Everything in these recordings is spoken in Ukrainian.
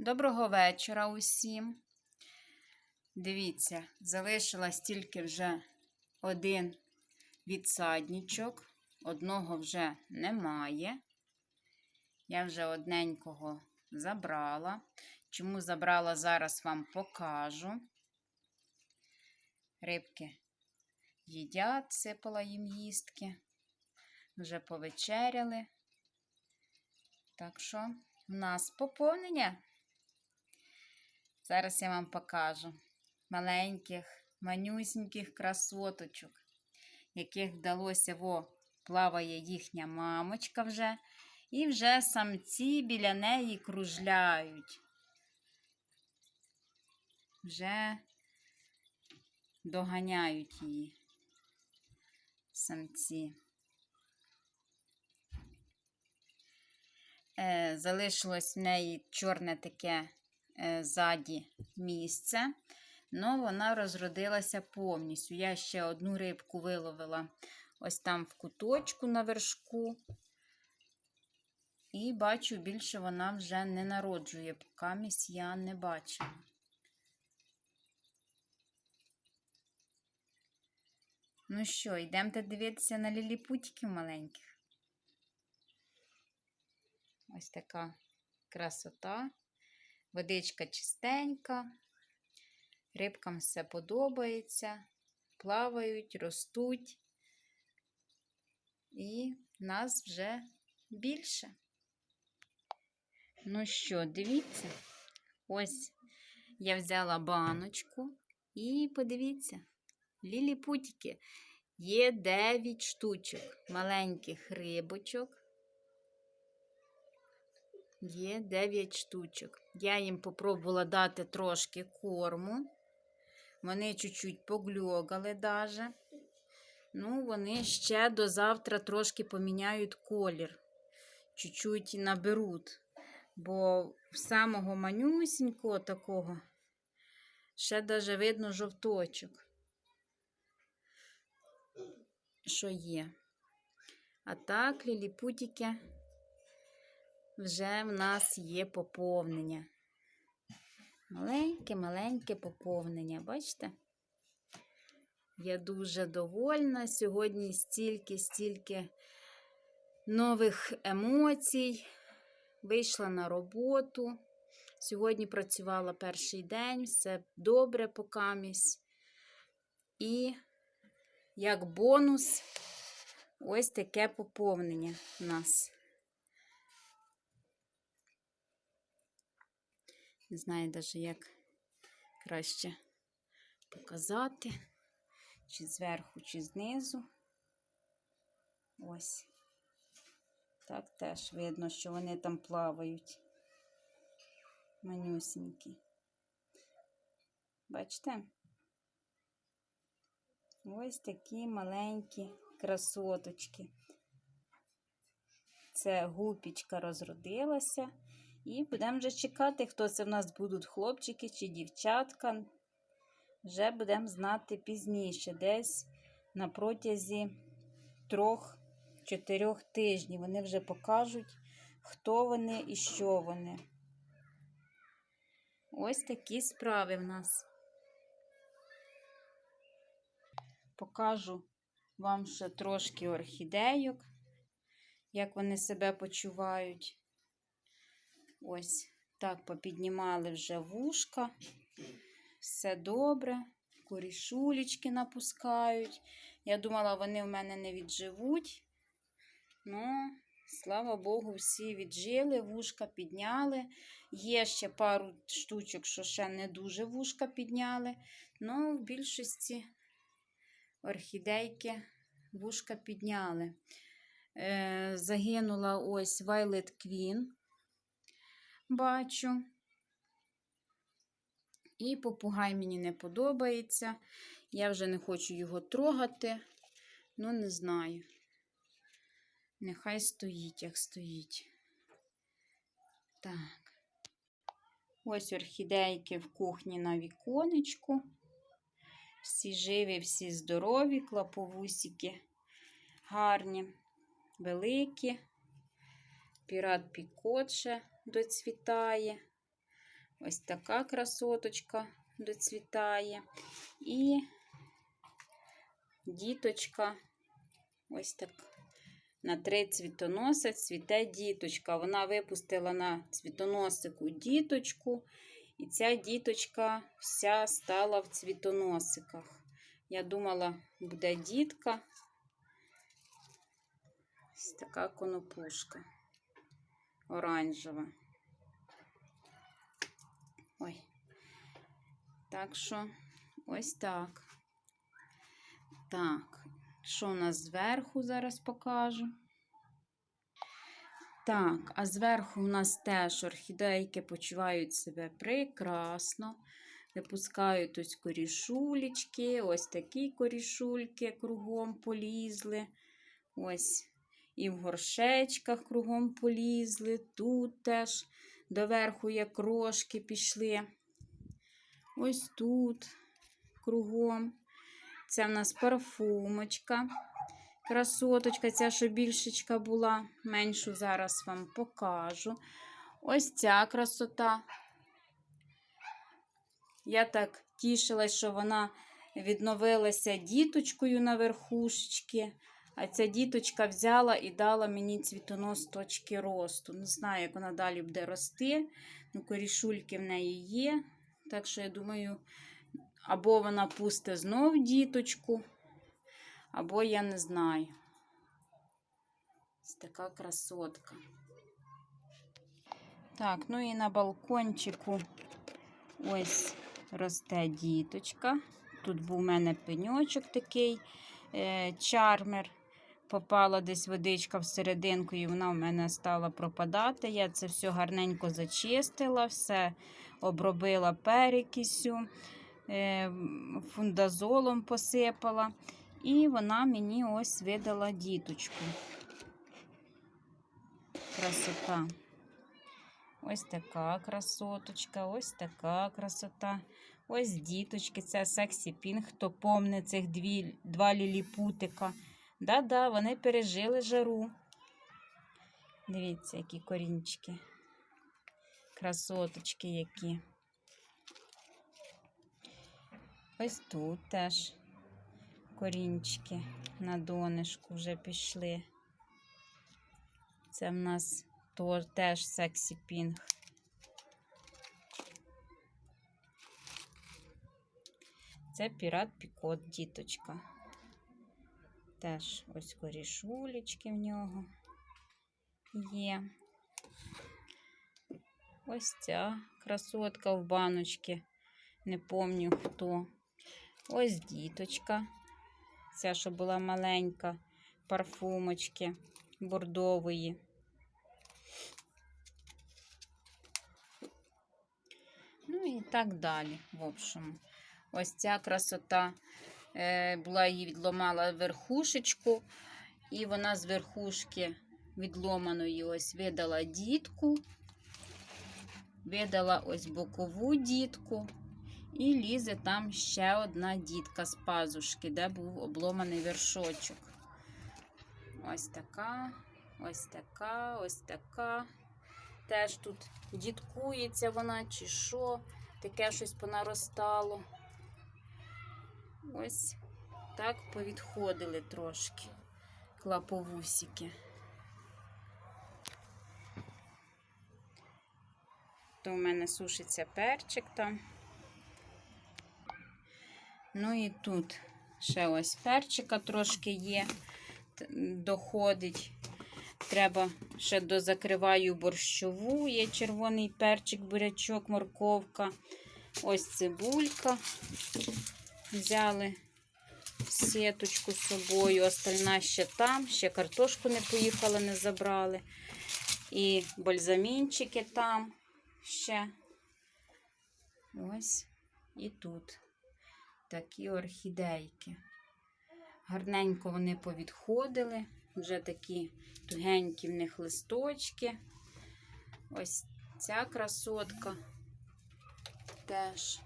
Доброго вечора усім. Дивіться, залишилось тільки вже один відсадничок. Одного вже немає. Я вже одненького забрала. Чому забрала, зараз вам покажу. Рибки їдять, сипала їм їстки. Вже повечеряли. Так що в нас поповнення. Зараз я вам покажу маленьких, манюсіньких красоточок, яких вдалося, во, плаває їхня мамочка вже, і вже самці біля неї кружляють. Вже доганяють її самці. Е, залишилось в неї чорне таке ззаді місце, але вона розродилася повністю. Я ще одну рибку виловила ось там в куточку на вершку. І бачу, більше вона вже не народжує, поки я не бачила. Ну що, йдемте дивитися на ліліпутиків маленьких. Ось така красота. Водичка чистенька. Рибкам все подобається. Плавають, ростуть. І нас вже більше. Ну що, дивіться, ось я взяла баночку і подивіться, ліліпутики. Є 9 штучок маленьких рибочок. Є 9 штучок. Я їм попробувала дати трошки корму. Вони чуть-чуть погльогали даже. Ну, вони ще до завтра трошки поміняють колір. Чуть-чуть наберуть. Бо в самого манюсінького такого ще даже видно жовточок, що є. А так, ліліпутики вже в нас є поповнення. Маленьке-маленьке поповнення, бачите? Я дуже довольна. Сьогодні стільки-стільки нових емоцій. Вийшла на роботу. Сьогодні працювала перший день, все добре покамість. І як бонус, ось таке поповнення в нас. Не знаю навіть, як краще показати, чи зверху, чи знизу. Ось. Так теж видно, що вони там плавають. Манюсінькі. Бачите? Ось такі маленькі красоточки. Це гупічка розродилася. І будемо вже чекати, хто це в нас будуть хлопчики чи дівчатка. Вже будемо знати пізніше, десь на протязі трьох-чотирьох тижнів. Вони вже покажуть, хто вони і що вони. Ось такі справи в нас. Покажу вам ще трошки орхідейок, як вони себе почувають. Ось так попіднімали вже вушка. Все добре. Корішулечки напускають. Я думала, вони в мене не відживуть. Ну, слава Богу, всі віджили, вушка підняли. Є ще пару штучок, що ще не дуже вушка підняли. Ну, в більшості орхідейки вушка підняли. Е, Загинула ось Violet Queen бачу. І попугай мені не подобається. Я вже не хочу його трогати. Ну, не знаю. Нехай стоїть, як стоїть. Так. Ось орхідейки в кухні на віконечку. Всі живі, всі здорові, клаповусики гарні, великі. Пірат Пікот доцвітає. Ось така красоточка доцвітає. І діточка, ось так. На три цвітоноси цвіте діточка. Вона випустила на цвітоносику діточку, і ця діточка вся стала в цвітоносиках. Я думала, буде дітка. Ось така конопушка оранжева. Ой. Так що ось так. Так, що у нас зверху зараз покажу. Так, а зверху у нас теж орхідейки почувають себе прекрасно. Випускають ось корішулечки, ось такі корішульки кругом полізли. Ось і в горшечках кругом полізли. Тут теж доверху як крошки пішли. Ось тут кругом. Це в нас парфумочка. Красоточка, ця, що більшечка була, меншу зараз вам покажу. Ось ця красота. Я так тішилась, що вона відновилася діточкою на верхушечки, а ця діточка взяла і дала мені цвітонос точки росту. Не знаю, як вона далі буде рости. Ну, корішульки в неї є. Так що, я думаю, або вона пусте знов діточку, або я не знаю. Ось така красотка. Так, ну і на балкончику ось росте діточка. Тут був у мене пеньочок такий е, чармер. Попала десь водичка всерединку, і вона в мене стала пропадати. Я це все гарненько зачистила, все обробила перекисю, е, фундазолом посипала. І вона мені ось видала діточку. Красота. Ось така красоточка, ось така красота. Ось діточки, це сексі пінг, хто помне цих дві, два ліліпутика. Да-да, вони пережили жару. Дивіться, які корінчики. Красоточки які. Ось тут теж корінчики на донышку вже пішли. Це в нас теж сексі пінг. Це пірат Пікот, діточка. Теж ось корішулечки в нього є. Ось ця красотка в баночці. Не помню хто. Ось діточка. Ця, що була маленька, парфумочки бордової. Ну і так далі, в общем. Ось ця красота була її відломала верхушечку, і вона з верхушки відломаної ось видала дітку, видала ось бокову дітку, і лізе там ще одна дітка з пазушки, де був обломаний вершочок. Ось така, ось така, ось така. Теж тут діткується вона, чи що, таке щось понаростало. Ось так повідходили трошки клаповусики. То в мене сушиться перчик там. Ну і тут ще ось перчика трошки є, доходить. Треба ще дозакриваю борщову, є червоний перчик, бурячок, морковка. Ось цибулька. Взяли сіточку з собою, остальна ще там, ще картошку не поїхали, не забрали. І бальзамінчики там ще. Ось і тут такі орхідейки. Гарненько вони повідходили, вже такі тугенькі в них листочки. Ось ця красотка теж.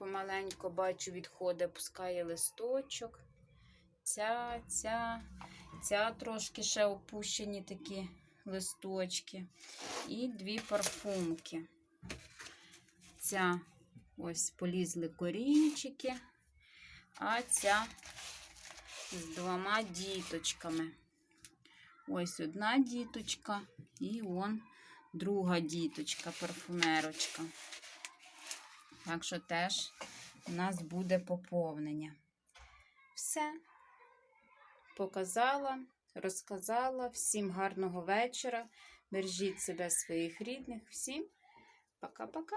Помаленько бачу, відходить, пускає листочок. Ця, ця, ця трошки ще опущені такі листочки і дві парфумки. Ця ось полізли корінчики, а ця з двома діточками. Ось одна діточка і он друга діточка, парфумерочка. Так що теж у нас буде поповнення. Все. Показала, розказала. Всім гарного вечора. Бережіть себе, своїх рідних. Всім пока-пока.